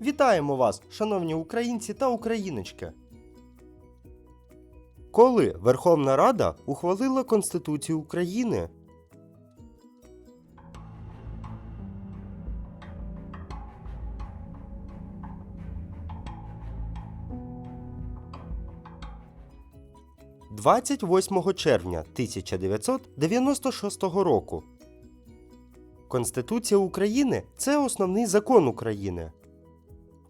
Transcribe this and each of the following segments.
Вітаємо вас, шановні українці та україночки. Коли Верховна Рада ухвалила Конституцію України? – 28 червня 1996 року. Конституція України це основний закон України.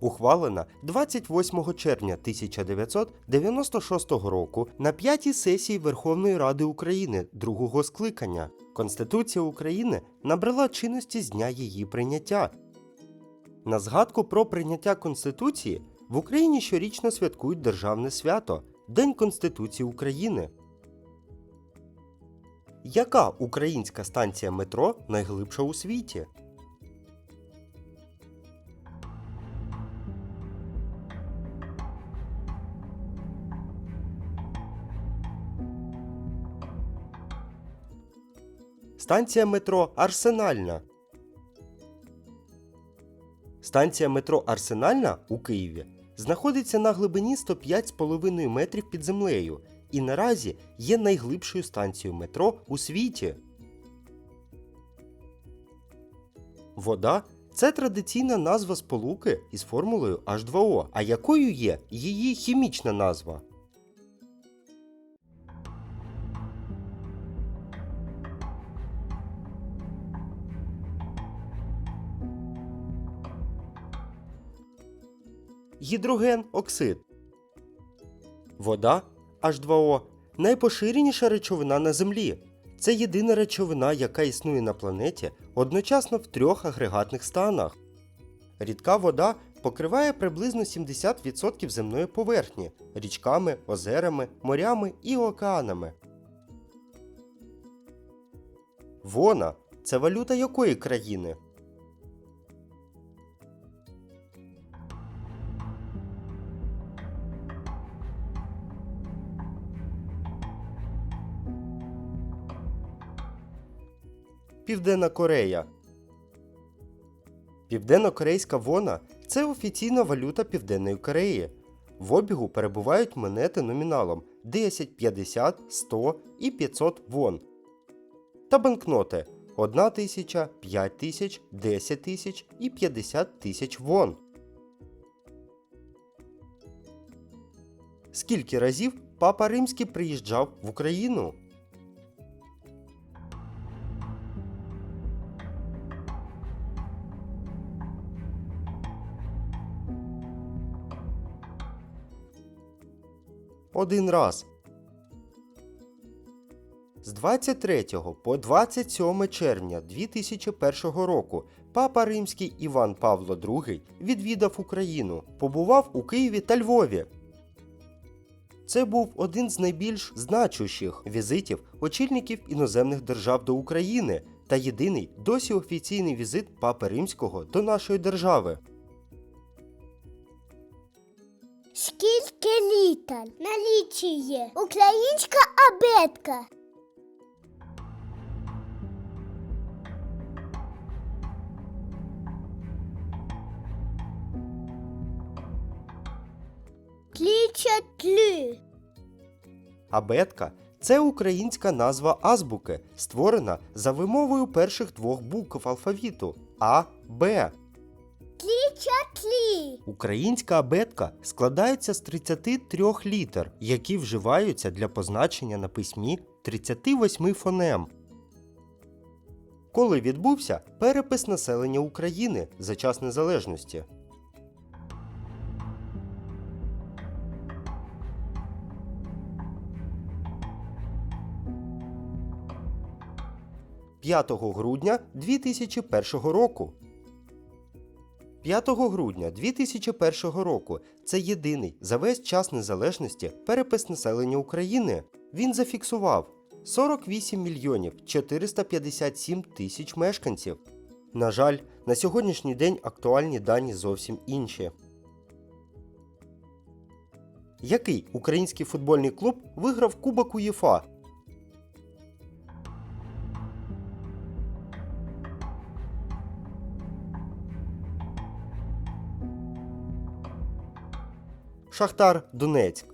Ухвалена 28 червня 1996 року на п'ятій сесії Верховної Ради України другого скликання. Конституція України набрала чинності з дня її прийняття. На згадку про прийняття Конституції в Україні щорічно святкують державне свято День Конституції України. Яка українська станція метро найглибша у світі? Станція метро Арсенальна. Станція метро Арсенальна у Києві знаходиться на глибині 105,5 метрів під землею і наразі є найглибшою станцією метро у світі. Вода це традиційна назва сполуки із формулою H2O. А якою є її хімічна назва? Гідроген оксид. Вода H2O найпоширеніша речовина на Землі. Це єдина речовина, яка існує на планеті одночасно в трьох агрегатних станах. Рідка вода покриває приблизно 70% земної поверхні річками, озерами, морями і океанами. Вона це валюта якої країни? Південна Корея. Південно-корейська вона це офіційна валюта Південної Кореї. В обігу перебувають монети номіналом 10, 50, 100 і 500 вон. Та банкноти 1 тисяча, 5 тисяч, 10 тисяч і 50 тисяч вон. Скільки разів папа Римський приїжджав в Україну? Один раз. З 23 по 27 червня 2001 року папа Римський Іван Павло II відвідав Україну, побував у Києві та Львові. Це був один з найбільш значущих візитів очільників іноземних держав до України та єдиний досі офіційний візит Папи Римського до нашої держави. Скільки літер налічує українська абетка? Абетка це українська назва азбуки, створена за вимовою перших двох букв алфавіту А, Б. Тлі. Українська абетка складається з 33 літер, які вживаються для позначення на письмі 38 фонем. Коли відбувся перепис населення України за час незалежності? «5 грудня 2001 року. 5 грудня 2001 року це єдиний за весь час незалежності перепис населення України. Він зафіксував 48 мільйонів 457 тисяч мешканців. На жаль, на сьогоднішній день актуальні дані зовсім інші. Який український футбольний клуб виграв Кубок УЄФА Шахтар Донецьк.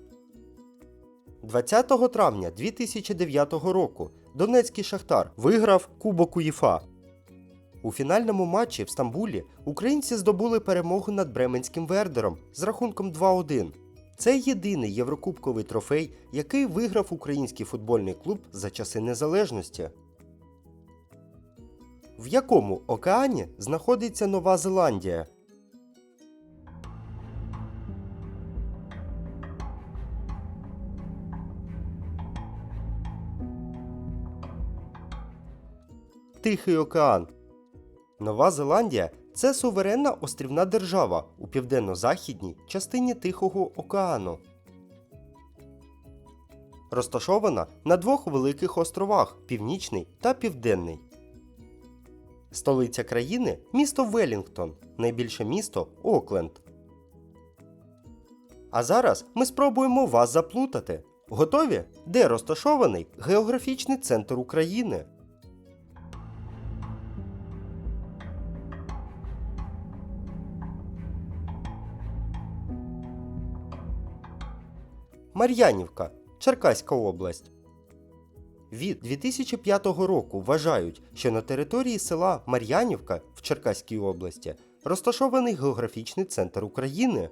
20 травня 2009 року Донецький Шахтар виграв Кубок УЄФА. У фінальному матчі в Стамбулі українці здобули перемогу над Бременським Вердером з рахунком 2-1. Це єдиний єврокубковий трофей, який виграв український футбольний клуб за часи незалежності. В якому океані знаходиться Нова Зеландія? Тихий океан. Нова Зеландія це суверенна острівна держава у південно-західній частині Тихого океану. Розташована на двох великих островах Північний та Південний. Столиця країни місто Велінгтон, найбільше місто Окленд. А зараз ми спробуємо вас заплутати. Готові? Де розташований географічний центр України? Мар'янівка, Черкаська область. Від 2005 року вважають, що на території села Мар'янівка в Черкаській області розташований географічний центр України.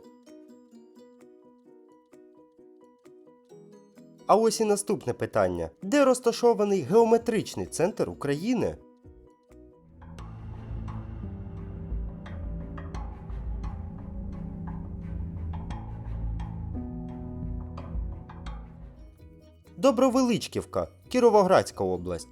А ось і наступне питання: де розташований геометричний центр України? Добровеличківка, Кіровоградська область.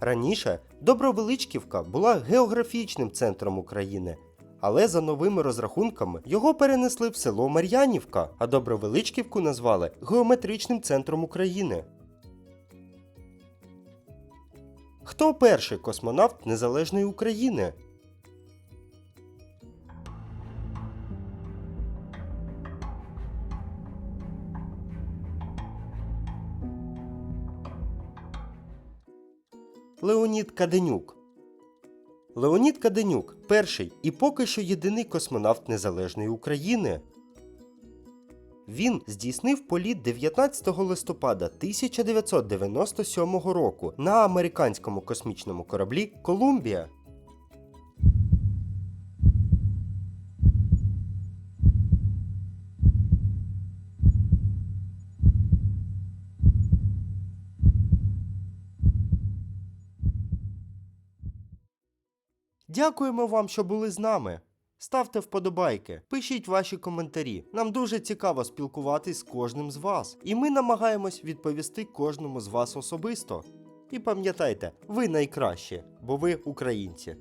Раніше Добровеличківка була географічним центром України, але за новими розрахунками його перенесли в село Мар'янівка, а Добровеличківку назвали геометричним центром України. Хто перший космонавт Незалежної України? Леонід Каденюк. Леонід Каденюк перший і поки що єдиний космонавт Незалежної України. Він здійснив політ 19 листопада 1997 року на американському космічному кораблі Колумбія. Дякуємо вам, що були з нами. Ставте вподобайки, пишіть ваші коментарі. Нам дуже цікаво спілкуватись з кожним з вас, і ми намагаємось відповісти кожному з вас особисто. І пам'ятайте, ви найкращі, бо ви українці.